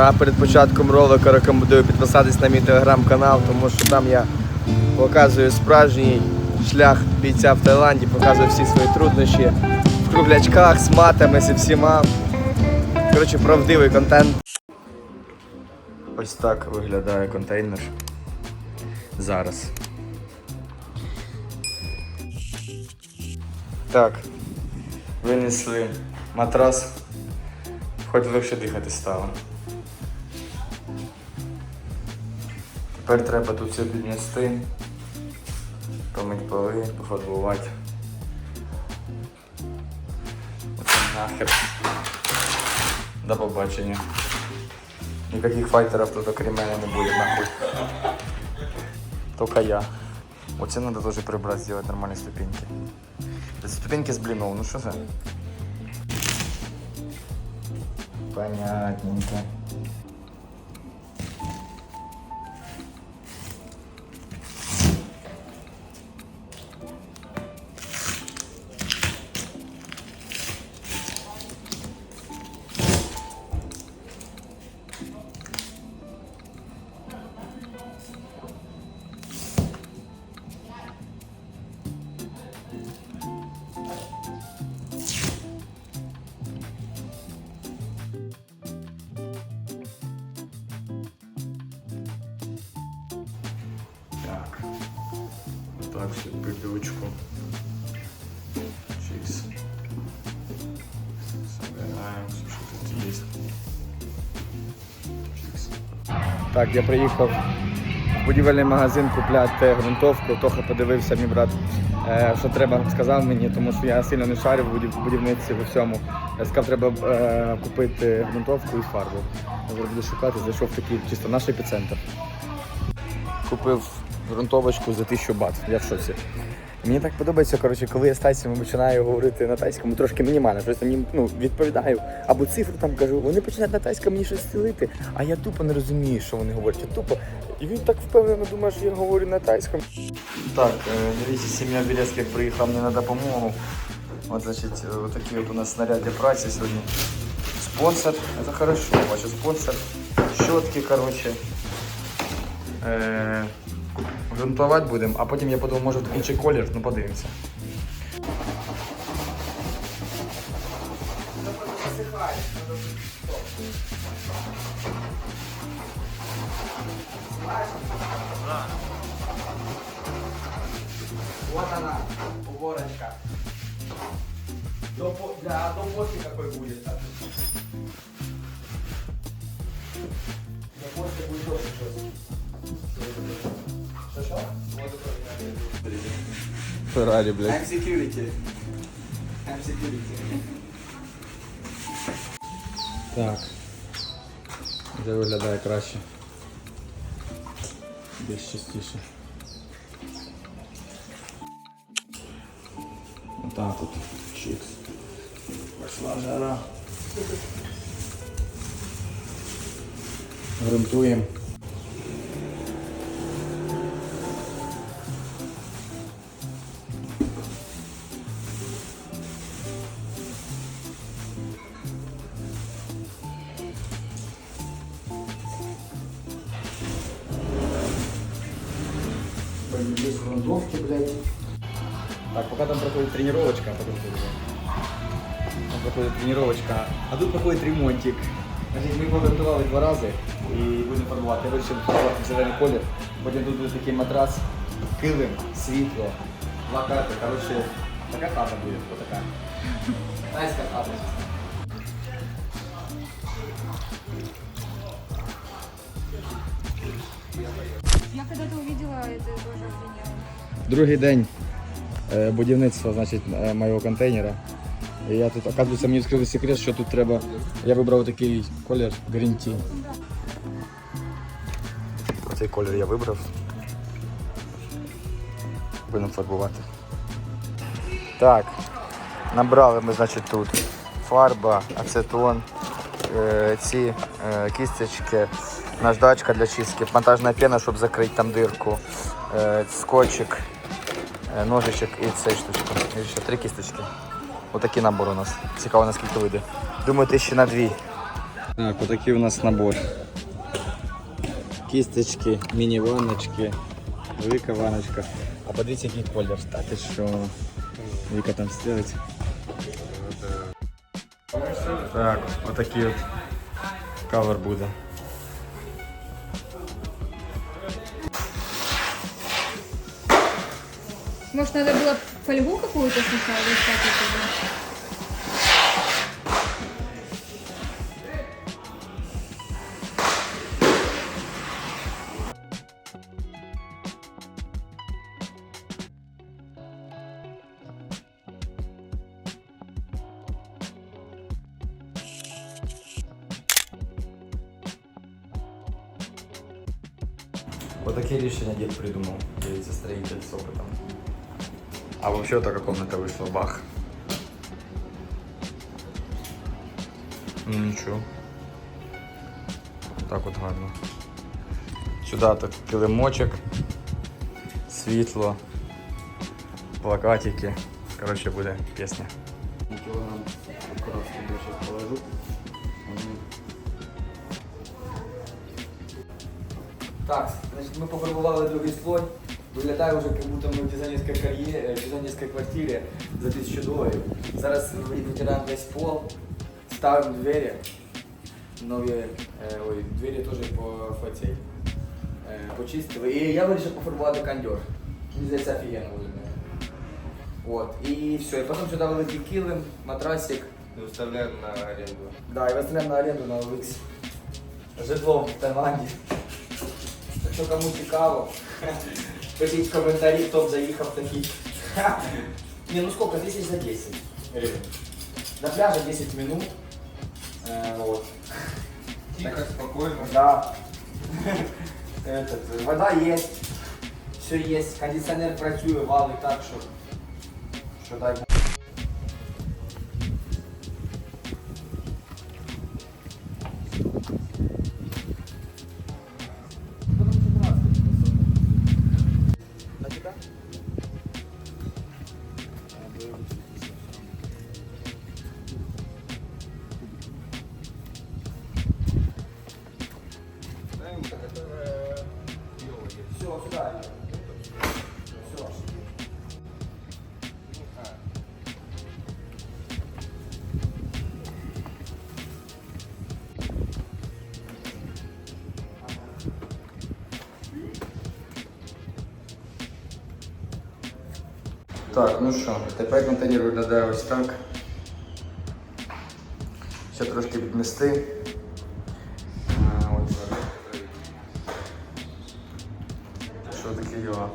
А перед початком ролика рекомендую підписатись на мій телеграм-канал, тому що там я показую справжній шлях бійця в Таїланді, показую всі свої труднощі в круглячках, з матами, зі всіма. Коротше, правдивий контент. Ось так виглядає контейнер зараз. Так, винесли матрас, хоч легше дихати стало. Тепер треба тут все піднести, помить поли, пофарбувати. Оце нахер. До побачення. Никаких файтеров тут окрім мене не буде нахуй. Только я. Оце надо тоже прибрать, сделать нормальные ступеньки. Это ступеньки с блинов, ну что за? Понятненько. Так. Вот так все пылючку. Чикс. Собираем все, что тут есть. Чикс. Так, я приїхав в будівельний магазин купляти ґрунтовку. Тоха подивився, мій брат, е, що треба, сказав мені, тому що я сильно не шарю в будів- будівництві в всьому. Я сказав, треба е, купити ґрунтовку і фарбу. Я буду шукати, зайшов в такий чисто наш епіцентр. Купив ґрунтовочку за 1000 бат. Я в шоці. Мені так подобається, коротше, коли я з тайцями починаю говорити на тайському, трошки мінімально, щось там ну, відповідаю. Або цифру там кажу, вони починають на тайському мені щось стілити, а я тупо не розумію, що вони говорять. Я тупо. І він так впевнено думає, що я говорю на тайському. Так, е, дивіться, сім'я Білецьких приїхала мені на допомогу. От, значить, е, от такі от у нас снаряди праці сьогодні. Спонсор, це хорошо, бачу, спонсор. Щотки, коротше. Е, грунтувати будемо, а потім я подумав, може в інший колір, ну подивимося. Вот она, уборочка. До, для, до какой будет. так. До будет очень жестко. Что, что? Феррари, блядь. I'm security. I'm security. Так. Де виглядає краще. Більш чистіше. Отак от. Чикс. Пошла жара. Грунтуємо. грунтовки, блядь. Так, пока там проходит тренировочка, потом Там проходит тренировочка, а тут проходит ремонтик. Значить, ми поготували два рази і будемо фарбувати. Я вирішив фарбувати в зелений колір. Потім тут буде такий матрас, килим, світло, два карти. Коротше, така хата буде, отака. Тайська хата. Я когда-то увидела это тоже охренела. Другий день е, будівництва значить, е, моєго контейнера. І я тут, оказується, мені відкрили секрет, що тут треба. Я вибрав такий колір Green Tea. Оцей колір я вибрав. Будемо фарбувати. Так, набрали ми, значить, тут фарба, ацетон, е, ці кісточки, наждачка для чистки, монтажна пена, щоб закрити там дирку, скотчик, ножичок і цей штучка. І ще три кісточки. Отакий набор у нас. Цікаво наскільки вийде. Думаю, тисячі на дві. Так, отакий у нас набор. Кісточки, міні-ванночки, велика ванночка. А подивіться, який колір. Та ти що? Віка там стелить. Так, отакий от кавер буде. Может, надо было фольгу какую-то сначала достать оттуда? Отаке рішення дід придумав. Дивіться, строїтель з опитом. А взагалі така комната вийшла бах. Ну нічого. Так от гарно. Сюди так килимочок, світло, плакатики. Коротше, буде пісня. Кілограм коровки я зараз положу. Так, значит, мы попробовали другий слой. Виглядає вже, як будто ми в дизайнерській кар'єрі, в дизайнерській квартирі за 1000 доларів. Зараз витираємо весь пол, ставимо двері. Нові, е, ой, двері теж по фацей. Е, почистили. І я вирішив пофарбувати кондьор. Мені здається, офігенно виглядає. От, і все. І потім сюди великий килим, матрасик. Выставляем на аренду. Да, і виставляємо на оренду на OLX. Житло в Таїланді. Так що кому цікаво, пишіть в коментарі, хто б заїхав такий. Не, ну сколько? 10 за 10 гривен. На пляже 10 минут. Э, вот. Тихо, спокойно. Да. Этот, вода есть. Все есть. Кондиционер працює, валить так, що. Що дай. Так, ну що, тепер контейнер виглядає ось так. Ще трошки відмести. Що таке його?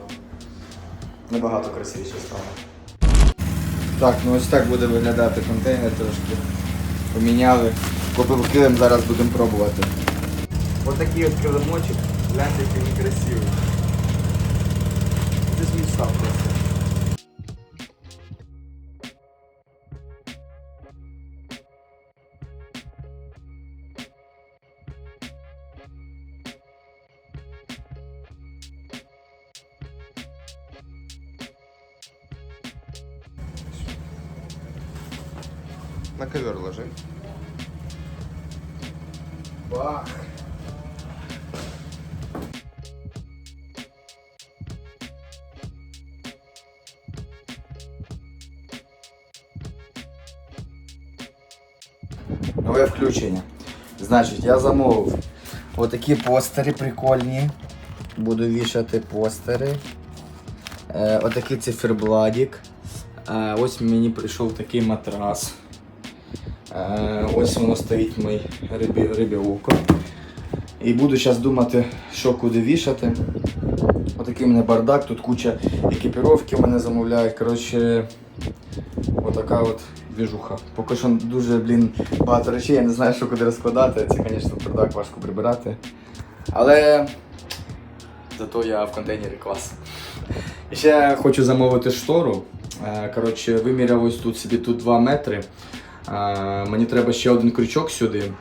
Набагато красивіше стало. Так, ну ось так буде виглядати контейнер трошки. Поміняли. Купив килим, зараз будемо пробувати. Ось такий от килимочок. Гляньте, який красивий. Це ж просто. На ковер ложи. Бах. Нове включення. Значить, я замовив отакі постери прикольні. Буду вішати постери. Е, отакий циферблатик. Е, ось мені прийшов такий матрас. Е, ось воно стоїть мій рибі, рибі око. І буду зараз думати, що куди вішати. Отакий у мене бардак, тут куча екіпіровки мене замовляють. Коротше, отака от двіжуха. Поки що дуже, блін, багато речей, я не знаю, що куди розкладати. Це, звісно, бардак важко прибирати. Але зато я в контейнері клас. І ще хочу замовити штору. Е, Коротше, виміряв ось тут собі тут 2 метри. Мені треба ще один крючок сюди,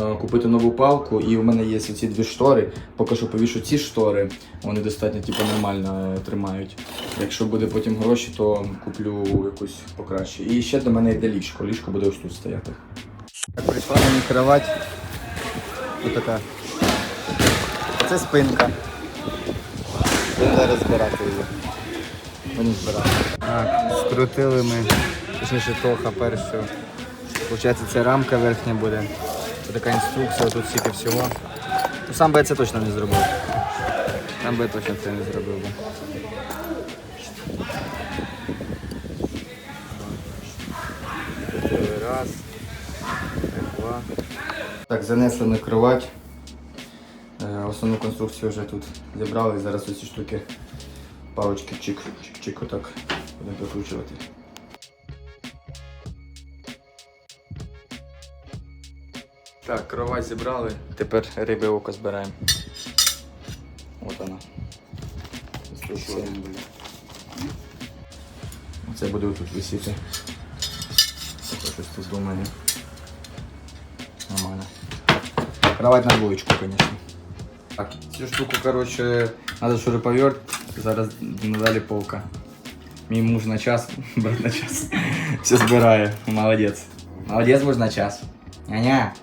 е, купити нову палку, і в мене є ці дві штори. Поки що повішу ці штори, вони достатньо типу, нормально е, тримають. Якщо буде потім гроші, то куплю якусь покраще. І ще до мене йде ліжко. Ліжко буде ось тут стояти. Так, прийшла мені кровать. Отака. Це спинка. Будемо зараз збирати її. Збирати. Так, скрутили ми, точніше тоха першу. Получається, це рамка верхня буде. Ось така інструкція, тут стільки всього. Ну, Сам би я це точно не зробив. Сам би я точно це не зробив. би. Раз. Два. Так, занесли ми кровать. Е, Основну конструкцію вже тут зібрали. Зараз ці штуки палочки чик, чик-чик отак будемо прикручувати. Так, кровать зібрали. Тепер риби око збираємо. От вона. Інструкція. Це буде тут висіти. Таке щось тут у мене. Нормально. Кровать на двоечку, конечно. Так, цю штуку, короче, надо шуруповерт. Зараз надалі полка. Мій муж на час, брат на час. Все збирає. Молодець. Молодець муж на час. Няня,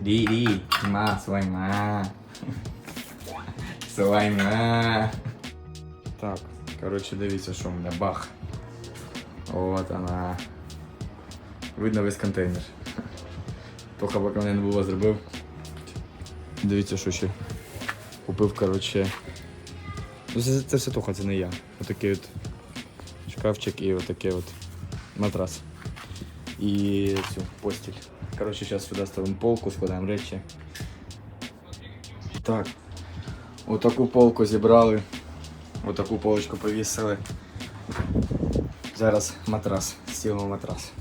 Іди, іди. Ма, свой ма. Свой ма. Так, короче, дивіться, що у мене бах. От вона. Видно весь контейнер. Тоха поки зробив. Дивіться, що ще. Купив, коротше. Ну, це, це не я. Отакий от шкафчик і отакий от матрас. І цю постіль. Коротше, зараз сюди ставимо полку, складаємо речі. Так. Отаку полку зібрали. Отаку полочку повісили. Зараз матрас, стілимо матрас.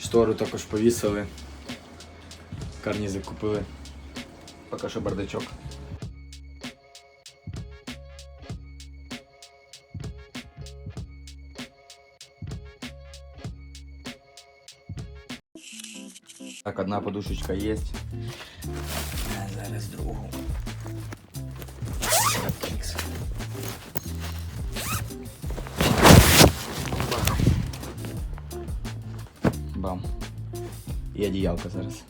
Штору також повісили. Карнізи купили. Поки що бардачок. Так, одна подушечка є. Зараз другу. Бам. І одіялка зараз.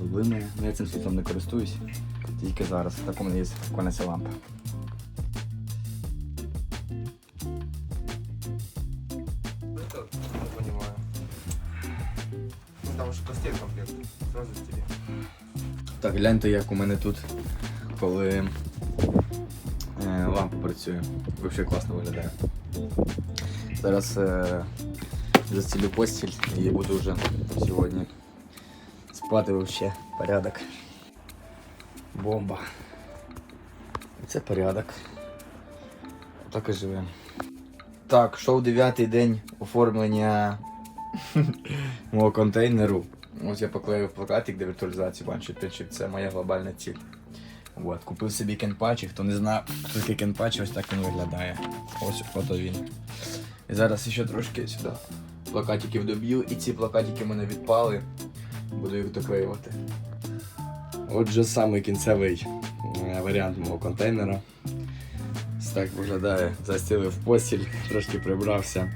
Блимає. Ну, я цим світлом не користуюсь. Тільки зараз. Так у мене є ця лампа. Комплект. Сразу тебе. Так, гляньте, як у мене тут, коли е, лампа працює. Взагалі класно виглядає. Зараз е, застілю постіль і буду вже сьогодні спати взагалі. Порядок. Бомба. Це порядок. Так і живемо. Так, шов дев'ятий день оформлення мого контейнеру. Ось я поклеїв плакатик, де віртуалізацію пише, це моя глобальна ціль. От, купив собі кенпачі, хто не знає, хто таке кенпачі, ось так він виглядає. Ось фото він. І зараз ще трошки сюди плакатиків доб'ю, і ці плакатики мене відпали. Буду їх доклеювати. Отже, самий кінцевий е, варіант мого контейнера. Ось так виглядає. Застілив постіль, трошки прибрався.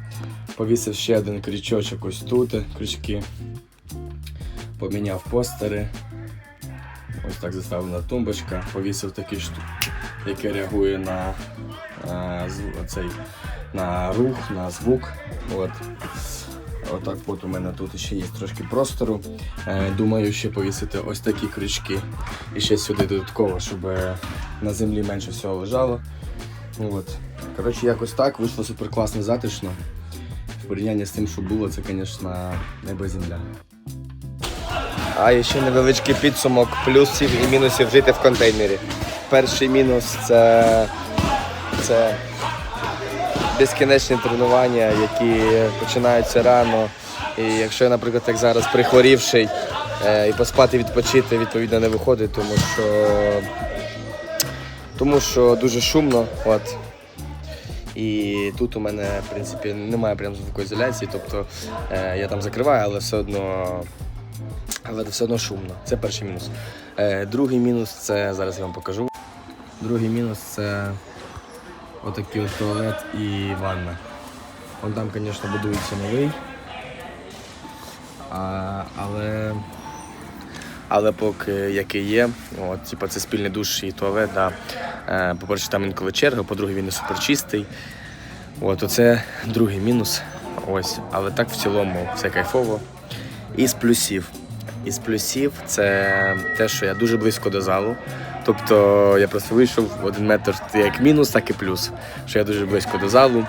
Повісив ще один крючочок ось тут, крючки. Поміняв постери. Ось так заставлена тумбочка. Повісив такий штук, який реагує на, е, зв- цей, на рух, на звук. От. Отак от у мене тут ще є трошки простору. Е, думаю, ще повісити ось такі крючки. І ще сюди додатково, щоб е, на землі менше всього лежало. От. Коротше, якось так вийшло супер класно, затишно. В порівнянні з тим, що було, це, звісно, небо земля. А ще невеличкий підсумок плюсів і мінусів жити в контейнері. Перший мінус це, це безкінечні тренування, які починаються рано. І якщо я, наприклад, як зараз прихворівший е, і поспати відпочити, відповідно не виходить, тому що, тому що дуже шумно. От. І тут у мене, в принципі, немає прям звукоізоляції, тобто е, я там закриваю, але все одно але все одно шумно. Це перший мінус. Е, другий мінус це зараз я вам покажу. Другий мінус це отакий от туалет і ванна. Вон там, звісно, будується новий. А, але, але поки який є, от, типу, це спільний душ і туалет. Да. Е, по-перше, там інколи черга, по-друге, він не суперчистий. От, оце другий мінус. Ось, але так в цілому все кайфово. Із плюсів. Із плюсів це те, що я дуже близько до залу. Тобто я просто вийшов один метр як мінус, так і плюс. Що я дуже близько до залу.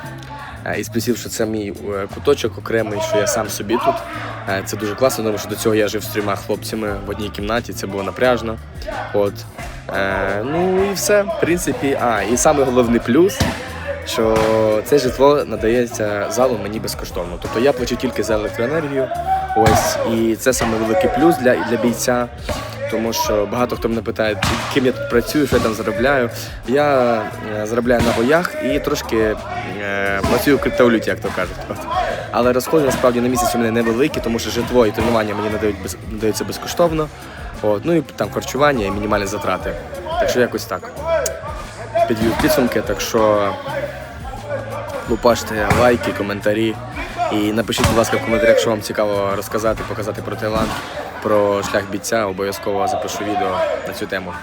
Е, Із плюсів, що це мій е, куточок окремий, що я сам собі тут. Е, Це дуже класно, тому що до цього я жив з трьома хлопцями в одній кімнаті, це було напряжно. От. Ну і все, в принципі. А, і самий головний плюс, що це житло надається залу мені безкоштовно. Тобто я плачу тільки за електроенергію. Ось, і це саме великий плюс для, для бійця. Тому що багато хто мене питає, ким я тут працюю, що я там заробляю. Я е, заробляю на боях і трошки е, працюю в криптовалюті, як то кажуть. От. Але розходи насправді на місяць у мене невеликі, тому що житло і тренування мені надають без, надаються безкоштовно. От. Ну і там харчування і мінімальні затрати. Так що якось так. Підвів підсумки, так що лупаште лайки, коментарі. І напишіть, будь ласка, в коментарях, якщо вам цікаво розказати, показати про Таїланд, про шлях бійця, обов'язково запишу відео на цю тему.